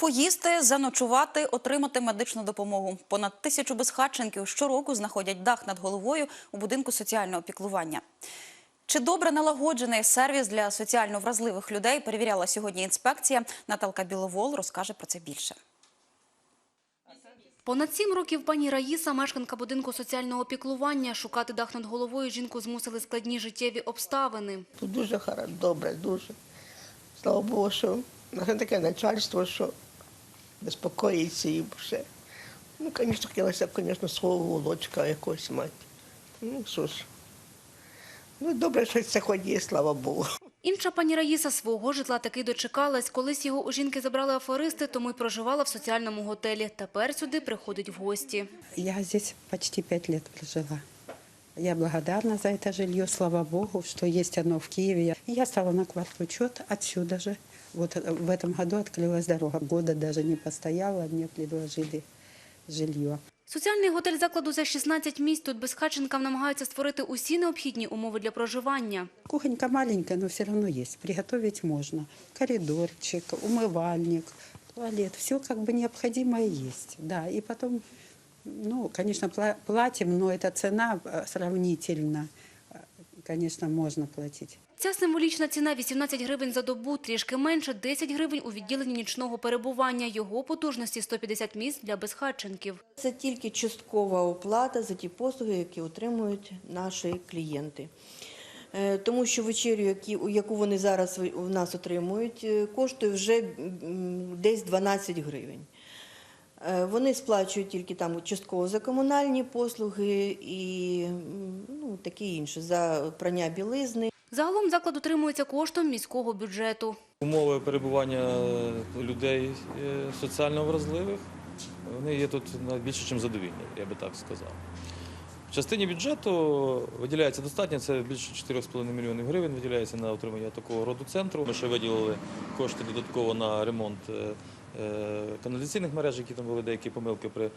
Поїсти, заночувати, отримати медичну допомогу. Понад тисячу безхатченків щороку знаходять дах над головою у будинку соціального піклування. Чи добре налагоджений сервіс для соціально вразливих людей перевіряла сьогодні інспекція. Наталка Біловол розкаже про це більше. Понад сім років пані Раїса, мешканка будинку соціального піклування. Шукати дах над головою жінку змусили складні життєві обставини. Тут дуже добре, дуже. Слава Богу, що таке начальство, що безпокоїться і все. Ну, звісно, хотілося б, звісно, свого волочка якогось мати. Ну, що ж. Ну, добре, що це хоч є, слава Богу. Інша пані Раїса свого житла таки дочекалась. Колись його у жінки забрали аферисти, тому й проживала в соціальному готелі. Тепер сюди приходить в гості. Я здесь почти пять лет прожила. Я благодарна за это жилье, слава Богу, что есть оно в Киеве. Я стала на квартучет отсюда же. Вот э, в этом году открылась дорога. Года даже не постояла, мне предложили жилье. Соціальний готель закладу за 16 місць. Тут безхатченкам намагаються створити усі необхідні умови для проживання. Кухонька маленькая, но все равно есть. Приготовить можно. Коридорчик, умывальник, туалет. Все как бы необходимое есть. Да, и потом, ну, конечно, пла- платим, но эта цена конечно, можно платить. Ця символічна ціна – 18 гривень за добу, трішки менше – 10 гривень у відділенні нічного перебування. Його потужності – 150 місць для безхатченків. Це тільки часткова оплата за ті послуги, які отримують наші клієнти. Е, Тому що вечерю, яку вони зараз у нас отримують, е, коштує вже десь 12 гривень. Е, Вони сплачують тільки там частково за комунальні послуги і ну, таке інше, за прання білизни. Загалом заклад утримується коштом міського бюджету. Умови перебування людей е, соціально вразливих вони є тут більше, ніж задовільні, я би так сказав. В частині бюджету виділяється достатньо, це більше 4,5 мільйонів гривень виділяється на отримання такого роду центру. Ми ще виділили кошти додатково на ремонт е, е, каналізаційних мереж, які там були деякі помилки при е,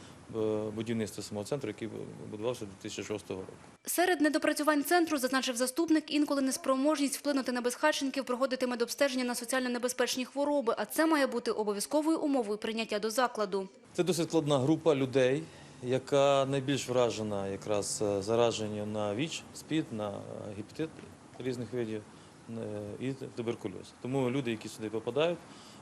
будівництві самого центру, який будувався 2006 року. Серед недопрацювань центру, зазначив заступник, інколи неспроможність вплинути на безхатченків, проводити медобстеження на соціально небезпечні хвороби, а це має бути обов'язковою умовою прийняття до закладу. Це досить складна група людей, яка найбільш вражена якраз е, зараженням на ВІЧ, СПІД, на е, гепатит різних видів е, і туберкульоз. Тому люди, які сюди попадають, е,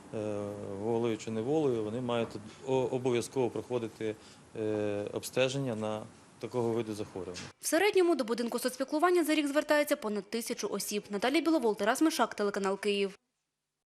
волею чи неволею, вони мають обов'язково проходити е, обстеження на такого виду захворювання. В середньому до будинку соцпіклування за рік звертається понад тисячу осіб. Наталія Біловол, Тарас Мишак, телеканал Київ.